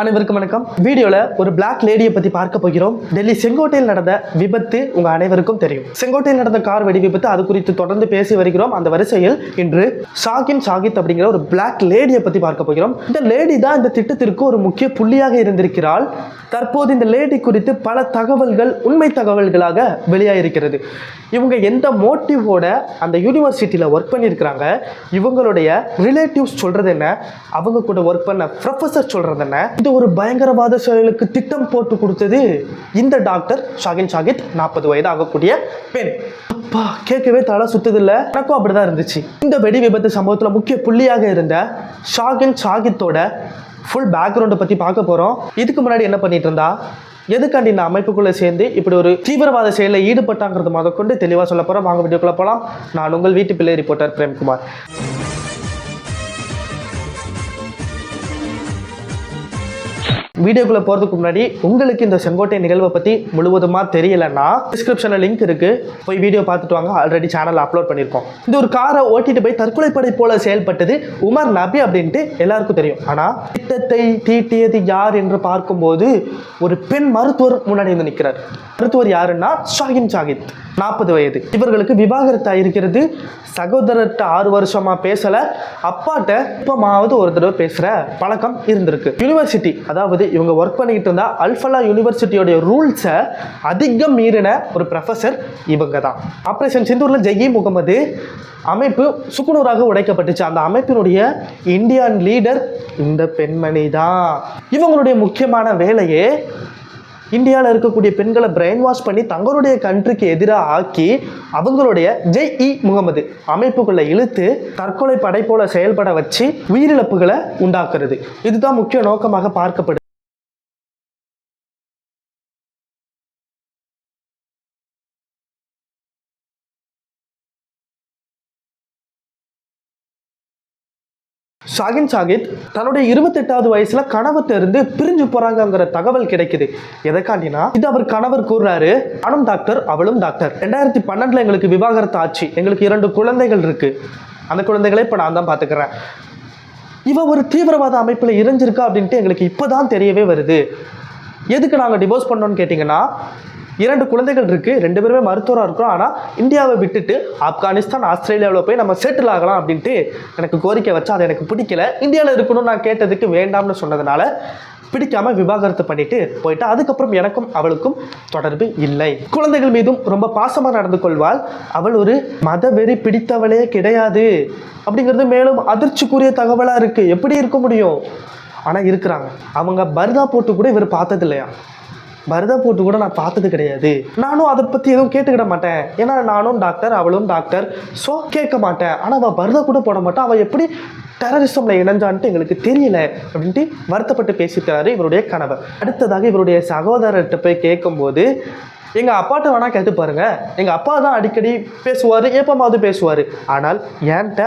அனைவருக்கும் வணக்கம். வீடியோல ஒரு பிளாக் லேடியை பத்தி பார்க்க போகிறோம். டெல்லி செங்கோட்டையில் நடந்த விபத்து உங்க அனைவருக்கும் தெரியும். செங்கோட்டையில் நடந்த கார் வெடி விபத்து அது குறித்து தொடர்ந்து பேசி வருகிறோம். அந்த வரிசையில் இன்று ஷாகின் ஷாகித் அப்படிங்கிற ஒரு பிளாக் லேடியை பத்தி பார்க்க போகிறோம். இந்த லேடி தான் இந்த திட்டத்திற்கு ஒரு முக்கிய புள்ளியாக இருந்திருக்கிறாள். தற்போது இந்த லேடி குறித்து பல தகவல்கள் உண்மை தகவல்களாக வெளியாயிருக்கிறது. இவங்க எந்த மோட்டிவோட அந்த யூனிவர்சிட்டியில் ஒர்க் பண்ணியிருக்கிறாங்க? இவங்களுடைய ரிலேட்டிவ்ஸ் சொல்கிறது என்ன? அவங்க கூட ஒர்க் பண்ண ப்ரொஃபஸர் சொல்கிறது என்ன? இது ஒரு பயங்கரவாத செயலுக்கு திட்டம் போட்டு கொடுத்தது இந்த டாக்டர் ஷாகின் ஷாகித் நாற்பது வயது ஆகக்கூடிய பெண். அப்பா கேட்கவே தலை சுத்ததில்ல. எனக்கும் அப்படிதான் இருந்துச்சு. இந்த வெடி விபத்து சம்பவத்தில் முக்கிய புள்ளியாக இருந்த ஷாகின் ஷாகித்தோட ஃபுல் பேக்ரவுண்டை பற்றி பார்க்க போகிறோம் இதுக்கு முன்னாடி என்ன பண்ணிட்டு இருந்தா? எதுக்காண்டி இந்த அமைப்புக்குள்ளே சேர்ந்து இப்படி ஒரு தீவிரவாத செயலில் ஈடுபட்டாங்கிறது முதற்கொண்டு தெளிவாக சொல்ல போகிறோம் வாங்க வீடியோக்குள்ளே போகலாம் நான் உங்கள் வீட்டு பிள்ளை ரிப்போர்ட்டர் பிரேம்குமார். வீடியோக்குள்ளே போகிறதுக்கு முன்னாடி உங்களுக்கு இந்த செங்கோட்டை நிகழ்வை பற்றி முழுவதுமாக தெரியலைன்னா டிஸ்கிரிப்ஷனில் லிங்க் இருக்குது போய் வீடியோ பார்த்துட்டு வாங்க. ஆல்ரெடி சேனலில் அப்லோட் பண்ணியிருக்கோம். இந்த ஒரு காரை ஓட்டிட்டு போய் தற்கொலை படை போல செயல்பட்டது உமர் நபி அப்படின்ட்டு எல்லாருக்கும் தெரியும். ஆனால் திட்டத்தை தீட்டியது யார் என்று பார்க்கும்போது ஒரு பெண் மருத்துவர் முன்னாடி வந்து நிற்கிறார் மருத்துவர் யாருன்னா ஷாகின் ஷாகித். நாற்பது வயது. இவர்களுக்கு விவாகரத்து இருக்கிறது. சகோதரர்கிட்ட ஆறு வருஷமா பேசல. அப்பாட்ட இப்பமாவது ஒரு தடவை பேசுற பழக்கம் இருந்திருக்கு. யூனிவர்சிட்டி அதாவது இவங்க ஒர்க் பண்ணிக்கிட்டு இருந்தா அல்ஃபலா யூனிவர்சிட்டியோடைய ரூல்ஸை அதிகம் மீறின ஒரு ப்ரொஃபஸர் இவங்க தான் ஆப்ரேஷன் சிந்தூரில் ஜெயி முகமது அமைப்பு சுக்குநூறாக உடைக்கப்பட்டுச்சு. அந்த அமைப்பினுடைய இந்தியன் லீடர் இந்த பெண்மணி தான். இவங்களுடைய முக்கியமான வேலையே இந்தியாவில் இருக்கக்கூடிய பெண்களை பிரெயின் வாஷ் பண்ணி தங்களுடைய கண்ட்ரிக்கு எதிராக ஆக்கி அவங்களுடைய ஜெய் இ முகமது அமைப்புக்குள்ள இழுத்து தற்கொலை படை போல செயல்பட வச்சு உயிரிழப்புகளை உண்டாக்குறது. இதுதான் முக்கிய நோக்கமாக பார்க்கப்படுது. ஷாகின் ஷாகித் தன்னுடைய இருபத்தெட்டாவது வயசுல கணவர்கிட்ட இருந்து பிரிஞ்சு போறாங்கிற தகவல் கிடைக்குது. எதைக்காண்டினா இது அவர் கணவர் கூறுறாரு நானும் டாக்டர் அவளும் டாக்டர் ரெண்டாயிரத்தி பன்னெண்டுல எங்களுக்கு விவாகரத்து ஆச்சு. எங்களுக்கு இரண்டு குழந்தைகள் இருக்கு. அந்த குழந்தைகளை இப்போ நான் தான் பார்த்துக்கிறேன். இவ ஒரு தீவிரவாத அமைப்பில் இறைஞ்சிருக்கா அப்படின்ட்டு எங்களுக்கு இப்போதான் தெரியவே வருது. எதுக்கு நாங்கள் டிவோர்ஸ் பண்ணோம்னு கேட்டிங்கன்னா இரண்டு குழந்தைகள் இருக்குது ரெண்டு பேருமே மருத்துவராக இருக்கிறோம். ஆனால் இந்தியாவை விட்டுட்டு ஆப்கானிஸ்தான் ஆஸ்திரேலியாவில் போய் நம்ம செட்டில் ஆகலாம் அப்படின்ட்டு எனக்கு கோரிக்கை வச்சு அது எனக்கு பிடிக்கல. இந்தியாவில் இருக்கணும்னு நான் கேட்டதுக்கு வேண்டாம்னு சொன்னதுனால பிடிக்காம விவாகரத்து பண்ணிட்டு போயிட்டு. அதுக்கப்புறம் எனக்கும் அவளுக்கும் தொடர்பு இல்லை. குழந்தைகள் மீதும் ரொம்ப பாசமாக நடந்து கொள்வாள். அவள் ஒரு மத வெறி பிடித்தவளே கிடையாது அப்படிங்கிறது மேலும் அதிர்ச்சிக்குரிய தகவலாக இருக்குது எப்படி இருக்க முடியும்? ஆனால் இருக்கிறாங்க. அவங்க பர்தா போட்டு கூட இவர் பார்த்தது இல்லையா பரத போட்டு கூட நான் பார்த்தது கிடையாது. நானும் அதை பற்றி எதுவும் கேட்டுக்கிட மாட்டேன். ஏன்னா நானும் டாக்டர் அவளும் டாக்டர் ஸோ கேட்க மாட்டேன். ஆனால் அவள் பரதா கூட போட மாட்டான் அவள் எப்படி டெரரிசமில் இணைஞ்சான்ட்டு எங்களுக்கு தெரியல அப்படின்ட்டு வருத்தப்பட்டு பேசிக்கிறாரு இவருடைய கணவர். அடுத்ததாக இவருடைய சகோதரர்கிட்ட போய் கேட்கும்போது எங்கள் அப்பாட்ட வேணால் கேட்டு பாருங்கள் எங்கள் அப்பா தான் அடிக்கடி பேசுவார் எப்பமாவது பேசுவார். ஆனால் என்கிட்ட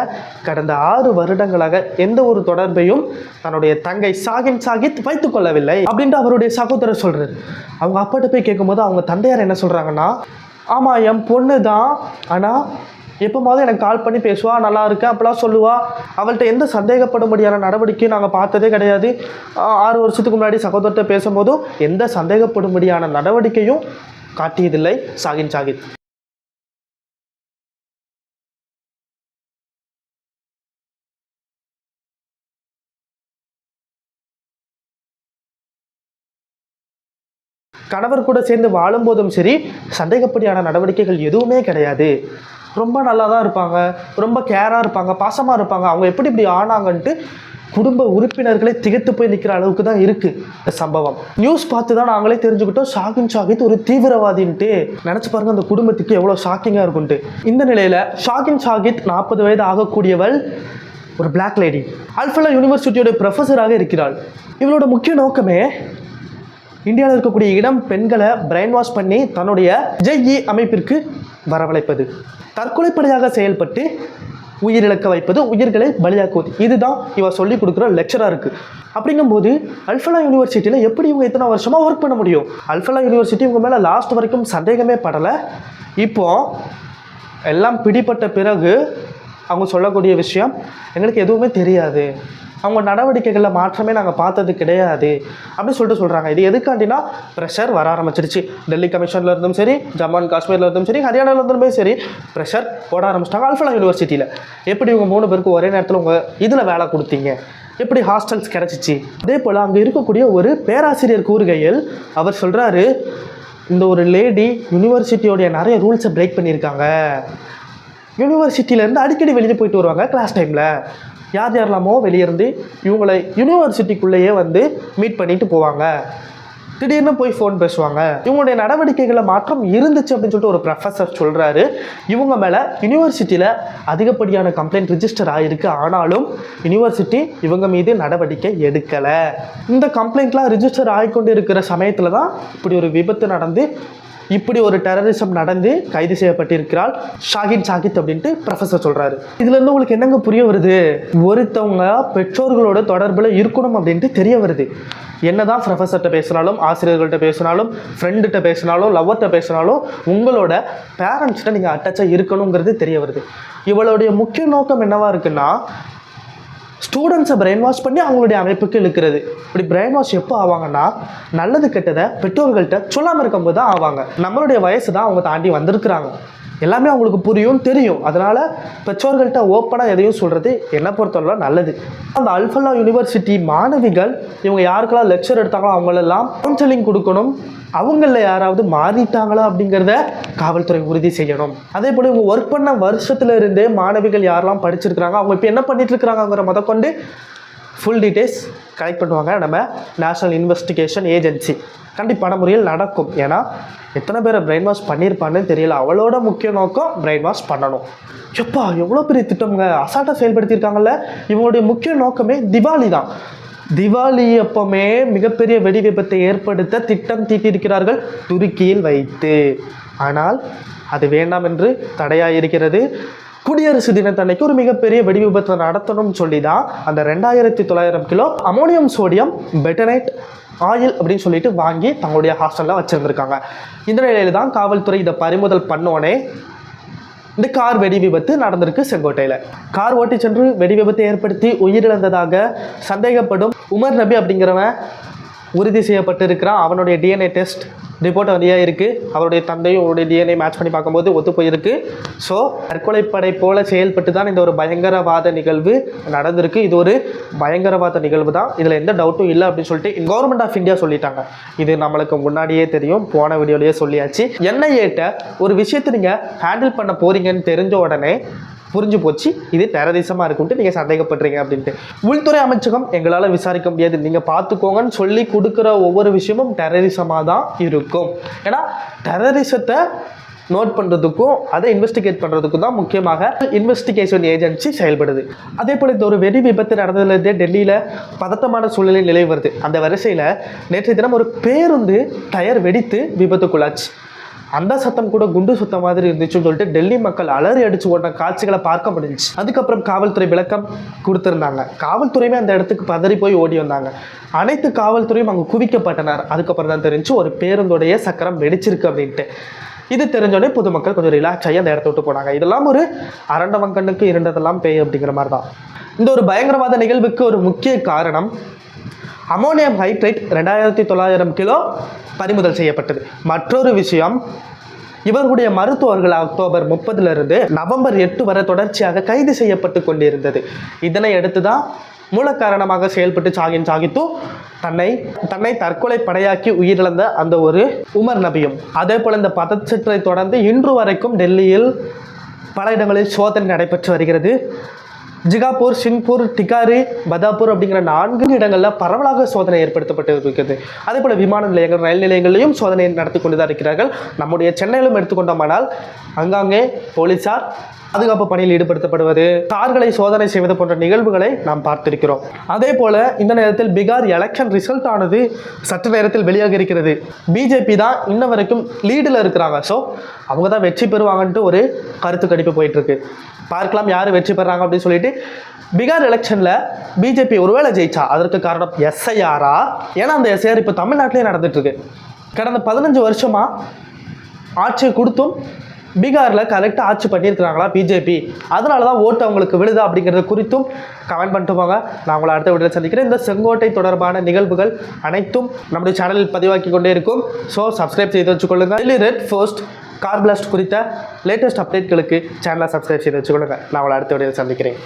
கடந்த ஆறு வருடங்களாக எந்த ஒரு தொடர்பையும் தன்னுடைய தங்கை சாகின் சாகித் வைத்துக் கொள்ளவில்லை அப்படின்ட்டு அவருடைய சகோதரர் சொல்கிறார் அவங்க அப்பாட்ட போய் கேட்கும்போது அவங்க தந்தையார் என்ன சொல்கிறாங்கன்னா ஆமாம் என் பொண்ணு தான். ஆனால் எப்போமாவது எனக்கு கால் பண்ணி பேசுவா நல்லா இருக்கேன் அப்பெல்லாம் சொல்லுவா. அவள்கிட்ட எந்த சந்தேகப்படும்படியான நடவடிக்கையும் நாங்கள் பார்த்ததே கிடையாது. ஆறு வருஷத்துக்கு முன்னாடி சகோதரத்தை பேசும்போதும் எந்த சந்தேகப்படும்படியான நடவடிக்கையும் காட்டியதில்லை. சாகின் சாகித் கணவர் கூட சேர்ந்து வாழும்போதும் சரி சந்தேகப்படியான நடவடிக்கைகள் எதுவுமே கிடையாது. ரொம்ப நல்லா தான் இருப்பாங்க ரொம்ப கேராக இருப்பாங்க பாசமாக இருப்பாங்க. அவங்க எப்படி இப்படி ஆனாங்கன்ட்டு குடும்ப உறுப்பினர்களே திகைத்து போய் நிற்கிற அளவுக்கு தான் இருக்குது இந்த சம்பவம். நியூஸ் பார்த்து தான் நாங்களே தெரிஞ்சுக்கிட்டோம். ஷாகின் ஷாகித் ஒரு தீவிரவாதின்ட்டு. நினச்சி பாருங்க அந்த குடும்பத்துக்கு எவ்வளோ ஷாக்கிங்காக இருக்கும்ட்டு இந்த நிலையில் ஷாகின் ஷாகித் நாற்பது வயது ஆகக்கூடியவள் ஒரு பிளாக் லேடி அல்ஃபலா யூனிவர்சிட்டியோட ப்ரொஃபஸராக இருக்கிறாள். இவளோட முக்கிய நோக்கமே இந்தியாவில் இருக்கக்கூடிய இடம் பெண்களை பிரெயின் வாஷ் பண்ணி தன்னுடைய ஜெய்இ அமைப்பிற்கு வரவழைப்பது. தற்கொலைப்படையாக செயல்பட்டு உயிரிழக்க வைப்பது உயிர்களை பலியாக்குவது. இதுதான் இவர் சொல்லி கொடுக்குற லெக்சராக இருக்குது அப்படிங்கும்போது அல்ஃபலா யூனிவர்சிட்டியில் எப்படி இவங்க இத்தனை வருஷமாக ஒர்க் பண்ண முடியும்? அல்ஃபலா யூனிவர்சிட்டி இவங்க மேலே லாஸ்ட் வரைக்கும் சந்தேகமே படலை. இப்போ எல்லாம் பிடிப்பட்ட பிறகு அவங்க சொல்லக்கூடிய விஷயம் எங்களுக்கு எதுவுமே தெரியாது. அவங்க நடவடிக்கைகளில் மாற்றமே நாங்கள் பார்த்தது கிடையாது. அப்படின்னு சொல்லிட்டு சொல்கிறாங்க இது எதுக்காண்டினா ப்ரெஷர் வர ஆரம்பிச்சிருச்சு. டெல்லி கமிஷனில் இருந்தும் சரி ஜம்மு அண்ட் காஷ்மீரில் இருந்தும் சரி ஹரியானாவில் இருந்துமே சரி ப்ரெஷர் போட ஆரம்பிச்சிட்டாங்க. அல்ஃபலா யூனிவர்சிட்டியில் எப்படி இவங்க மூணு பேருக்கு ஒரே நேரத்தில் உங்கள் இதில் வேலை கொடுத்தீங்க? எப்படி ஹாஸ்டல்ஸ் கிடச்சிச்சு? அதே போல் அங்கே இருக்கக்கூடிய ஒரு பேராசிரியர் கூறுகையில் அவர் சொல்கிறாரு இந்த ஒரு லேடி யூனிவர்சிட்டியோடைய நிறைய ரூல்ஸை பிரேக் பண்ணியிருக்காங்க. யூனிவர்சிட்டியிலேருந்து அடிக்கடி வெளியே போயிட்டு வருவாங்க கிளாஸ் டைமில் யார் யாரெல்லாமோ வெளியே இருந்து இவங்களை யூனிவர்சிட்டிக்குள்ளேயே வந்து மீட் பண்ணிட்டு போவாங்க. திடீர்னு போய் ஃபோன் பேசுவாங்க. இவங்களுடைய நடவடிக்கைகளை மாற்றம் இருந்துச்சு அப்படின்னு சொல்லிட்டு ஒரு ப்ரொஃபஸர் சொல்கிறாரு இவங்க மேலே யூனிவர்சிட்டியில் அதிகப்படியான கம்ப்ளைண்ட் ரிஜிஸ்டர் ஆகிருக்கு ஆனாலும் யூனிவர்சிட்டி இவங்க மீது நடவடிக்கை எடுக்கலை. இந்த கம்ப்ளைண்ட்லாம் ரிஜிஸ்டர் ஆகிக்கொண்டு இருக்கிற சமயத்தில் தான் இப்படி ஒரு விபத்து நடந்து இப்படி ஒரு டெரரிசம் நடந்து கைது செய்யப்பட்டிருக்கிறாள். ஷாகித் ஷாகித் அப்படின்ட்டு ப்ரொஃபஸர் சொல்கிறாரு இதுலேருந்து உங்களுக்கு என்னங்க புரிய வருது? ஒருத்தவங்க பெற்றோர்களோட தொடர்பில் இருக்கணும் அப்படின்ட்டு தெரிய வருது. என்னதான் ப்ரொஃபஸர்கிட்ட பேசினாலும் ஆசிரியர்கள்ட்ட பேசினாலும் ஃப்ரெண்டுகிட்ட பேசினாலும் லவ்வர்கிட்ட பேசினாலும் உங்களோட பேரண்ட்ஸ்கிட்ட நீங்கள் அட்டாச்சாக இருக்கணுங்கிறது தெரிய வருது. இவளுடைய முக்கிய நோக்கம் என்னவா இருக்குன்னா ஸ்டூடெண்ட்ஸை பிரெயின் வாஷ் பண்ணி அவங்களுடைய அமைப்புக்கு இழுக்கிறது. இப்படி பிரெயின் வாஷ் எப்போ ஆவாங்கன்னா நல்லது கெட்டதை பெற்றோர்கள்ட்ட சொல்லாமல் இருக்கும்போது தான் ஆவாங்க. நம்மளுடைய வயசு தான் அவங்க தாண்டி வந்திருக்கிறாங்க. எல்லாமே அவங்களுக்கு புரியும் தெரியும். அதனால் பெற்றோர்கள்ட்ட ஓப்பனாக எதையும் சொல்கிறது என்னை பொறுத்தவரை நல்லது. அந்த அல்ஃபல்லா யூனிவர்சிட்டி மாணவிகள் இவங்க யாருக்கெல்லாம் லெக்சர் எடுத்தாங்களோ அவங்களெல்லாம் கவுன்சிலிங் கொடுக்கணும். அவங்களில் யாராவது மாறிட்டாங்களா அப்படிங்கிறத காவல்துறை உறுதி செய்யணும். அதே போல் இவங்க ஒர்க் பண்ண வருஷத்துல இருந்தே மாணவிகள் யாரெல்லாம் படிச்சிருக்கிறாங்க அவங்க இப்போ என்ன பண்ணிட்டு இருக்கிறாங்கிற முத கொண்டு ஃபுல் டீட்டெயில்ஸ் கலெக்ட் பண்ணுவாங்க. நம்ம நேஷனல் இன்வெஸ்டிகேஷன் ஏஜென்சி கண்டிப்பான முறையில் நடக்கும். ஏன்னா எத்தனை பேரை பிரெயின் வாஷ் பண்ணியிருப்பான்னு தெரியல. அவளோட முக்கிய நோக்கம் பிரெயின் வாஷ் பண்ணணும். எப்பா எவ்வளோ பெரிய திட்டம்ங்க? அசால்ட்டாக செயல்படுத்தியிருக்காங்கல்ல? இவங்களுடைய முக்கிய நோக்கமே திவாலி தான். திவாலி அப்பமே மிகப்பெரிய வெடி விபத்தை ஏற்படுத்த திட்டம் தீட்டியிருக்கிறார்கள் துருக்கியில் வைத்து. ஆனால் அது வேண்டாம் என்று தடையாயிருக்கிறது. குடியரசு தினத்தன்னைக்கு ஒரு மிகப்பெரிய வெடி விபத்தை நடத்தணும்னு சொல்லி தான் அந்த ரெண்டாயிரத்தி தொள்ளாயிரம் kilo ammonium sodium bentonite oil அப்படின்னு சொல்லிட்டு வாங்கி தங்களுடைய ஹாஸ்டலில் வச்சுருந்துருக்காங்க. இந்த நிலையில் தான் காவல்துறை இதை பறிமுதல் பண்ணோன்னே இந்த கார் வெடி விபத்து நடந்திருக்கு செங்கோட்டையில். கார் ஓட்டி சென்று வெடி விபத்தை ஏற்படுத்தி உயிரிழந்ததாக சந்தேகப்படும் உமர் நபி அப்படிங்கிறவன் உறுதி செய்யப்பட்டிருக்கிறான். அவனுடைய டிஎன்ஏ டெஸ்ட் ரிப்போர்ட் வழியாக இருக்குது அவருடைய தந்தையும் அவருடைய டிஎன்ஏ மேட்ச் பண்ணி பார்க்கும்போது ஒத்து போயிருக்கு. ஸோ தற்கொலைப்படை போல செயல்பட்டு தான் இந்த ஒரு பயங்கரவாத நிகழ்வு நடந்திருக்கு. இது ஒரு பயங்கரவாத நிகழ்வு தான். இதில் எந்த டவுட்டும் இல்லை அப்படின்னு சொல்லிட்டு கவர்மெண்ட் ஆஃப் இந்தியா சொல்லிட்டாங்க. இது நம்மளுக்கு முன்னாடியே தெரியும். போன வீடியோலேயே சொல்லியாச்சு. என்ஐஏட்ட ஒரு விஷயத்தை நீங்கள் ஹேண்டில் பண்ண போகிறீங்கன்னு தெரிஞ்ச உடனே புரிஞ்சு போச்சு. இது டெரரிசமாக இருக்குன்ட்டு நீங்கள் சந்தேகப்படுறீங்க அப்படின்ட்டு. உள்துறை அமைச்சகம் எங்களால் விசாரிக்க முடியாது. நீங்கள் பார்த்துக்கோங்கன்னு சொல்லி கொடுக்குற ஒவ்வொரு விஷயமும் டெரரிசமாக தான் இருக்கும். ஏன்னா டெரரிசத்தை நோட் பண்ணுறதுக்கும் அதை இன்வெஸ்டிகேட் பண்ணுறதுக்கும் தான் முக்கியமாக இன்வெஸ்டிகேஷன் ஏஜென்சி செயல்படுது. அதே போல் இந்த ஒரு வெடி விபத்து நடந்ததுலேருந்தே டெல்லியில் பதட்டமான சூழ்நிலை நிலை வருது. அந்த வரிசையில் நேற்றைய தினம் ஒரு பேருந்து டயர் வெடித்து விபத்துக்குள்ளாச்சு. அந்த சத்தம் கூட குண்டு சத்தம் மாதிரி இருந்துச்சுன்னு சொல்லிட்டு டெல்லி மக்கள் அலறி அடிச்சு ஓடின காட்சிகளை பார்க்க முடிஞ்சுச்சு. அதுக்கப்புறம் காவல்துறை விளக்கம் கொடுத்துருந்தாங்க. காவல்துறையுமே அந்த இடத்துக்கு பதறி போய் ஓடி வந்தாங்க. அனைத்து காவல்துறையும் அங்கே குவிக்கப்பட்டனர். அதுக்கப்புறம் தான் தெரிஞ்சு ஒரு பேருந்துடைய சக்கரம் வெடிச்சிருக்கு அப்படின்ட்டு. இது தெரிஞ்சோடனே பொதுமக்கள் கொஞ்சம் ரிலாக்ஸ் ஆகி அந்த இடத்த விட்டு போனாங்க. இதெல்லாம் ஒரு அரண்டவங்கண்ணுக்கு இருண்டதெல்லாம் பேய் அப்படிங்கிற மாதிரி தான் இந்த ஒரு பயங்கரவாத நிகழ்வுக்கு ஒரு முக்கிய காரணம் அமோனியம் ஹைட்ரேட் ரெண்டாயிரத்தி தொள்ளாயிரம் கிலோ பறிமுதல் செய்யப்பட்டது. மற்றொரு விஷயம் இவர்களுடைய மருத்துவர்கள் அக்டோபர் முப்பதுலேருந்து நவம்பர் எட்டு வரை தொடர்ச்சியாக கைது செய்யப்பட்டு கொண்டிருந்தது. இதனை அடுத்து தான் மூல காரணமாக செயல்பட்டு சாகின் சாகித்தும் தன்னை தன்னை தற்கொலை படையாக்கி உயிரிழந்த அந்த ஒரு உமர் நபியும். அதே போல் இந்த பதச்சற்றை தொடர்ந்து இன்று வரைக்கும் டெல்லியில் பல இடங்களில் சோதனை நடைபெற்று வருகிறது. ஜிகாப்பூர் சிங்பூர் டிகாரி பதாப்பூர் அப்படிங்கிற நான்கு இடங்களில் பரவலாக சோதனை ஏற்படுத்தப்பட்டு இருக்கிறது அதே போல் விமான நிலையங்கள் ரயில் நிலையங்களிலும் சோதனை நடத்தி கொண்டு தான் இருக்கிறார்கள். நம்முடைய சென்னையிலும் எடுத்துக்கொண்டோமானால் அங்காங்கே போலீசார் பாதுகாப்பு பணியில் ஈடுபடுத்தப்படுவது கார்களை சோதனை செய்வது போன்ற நிகழ்வுகளை நாம் பார்த்திருக்கிறோம். அதே போல இந்த நேரத்தில் பீகார் எலெக்ஷன் ரிசல்ட் ஆனது சற்று நேரத்தில் வெளியாக இருக்கிறது. பிஜேபி தான் இன்ன வரைக்கும் லீடில் இருக்கிறாங்க. ஸோ அவங்க தான் வெற்றி பெறுவாங்கன்ட்டு ஒரு கருத்து கணிப்பு போயிட்டு இருக்கு பார்க்கலாம் யார் வெற்றி பெறாங்க அப்படின்னு சொல்லிட்டு பீகார் எலெக்ஷனில் பிஜேபி ஒருவேளை ஜெயிச்சா அதற்கு காரணம் எஸ்ஐஆரா ஏன்னா அந்த எஸ்ஐஆர் இப்போ தமிழ்நாட்டிலே நடந்துட்டு இருக்கு கடந்த பதினஞ்சு வருஷமா ஆட்சியை கொடுத்தும் பீகாரில் கரெக்டாக ஆட்சி பண்ணியிருக்கிறாங்களா பிஜேபி அதனால தான் ஓட்டு அவங்களுக்கு விழுது அப்படிங்கிறது குறித்தும் கமெண்ட் பண்ணிட்டு போங்க நான் உங்களை அடுத்த வீடியோ சந்திக்கிறேன். இந்த செங்கோட்டை தொடர்பான நிகழ்வுகள் அனைத்தும் நம்முடைய சேனலில் பதிவாக்கி கொண்டே இருக்கும். ஸோ சப்ஸ்கிரைப் செய்து வச்சுக்கொள்ளுங்கள் Delhi red fort car blast குறித்த லேட்டஸ்ட் அப்டேட்களுக்கு சேனலை சப்ஸ்கிரைப் செய்து வச்சுக்கொள்ளுங்க. நான் உங்களை அடுத்த வீடியோ சந்திக்கிறேன்.